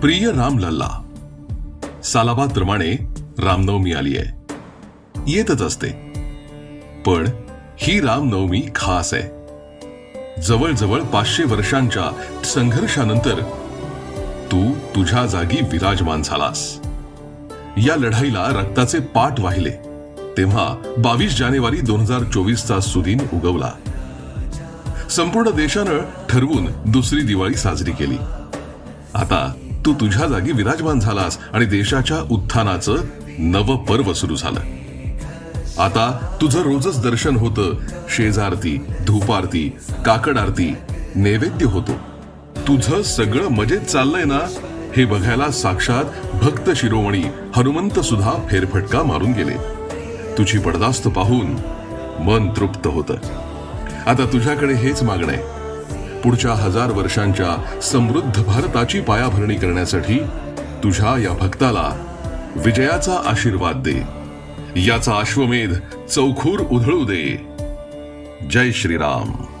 प्रिय राम लल्ला सालाबादप्रमाणे रामनवमी आली आहे येतच असते. पण ही रामनवमी खास आहे. जवळजवळ पाचशे वर्षांच्या संघर्षानंतर तू तुझ्या जागी विराजमान झालास. या लढाईला रक्ताचे पाठ वाहिले तेव्हा बावीस जानेवारी दोन हजार चोवीसचा सुदिन उगवला. संपूर्ण देशानं ठरवून दुसरी दिवाळी साजरी केली. आता तू तुझ्या जागी विराजमान झालास आणि देशाच्या उत्थानाचं नव पर्व सुरू झालं. आता तुझं रोजच दर्शन होतं. शेजारती धूपारती काकड आरती नैवेद्य होतो. तुझं सगळं मजेत चाललंय ना? हे बघायला साक्षात भक्त शिरोमणी हनुमंत सुद्धा फेरफटका मारून गेले. तुझी पडदास्त पाहून मन तृप्त होतं. आता तुझ्याकडे हेच मागणं आहे. पुढच्या हजार वर्षांच्या समृद्ध भारताची पायाभरणी करण्यासाठी तुझ्या या भक्ताला विजयाचा आशीर्वाद दे. याचा अश्वमेध चौखूर उधळू दे. जय श्रीराम.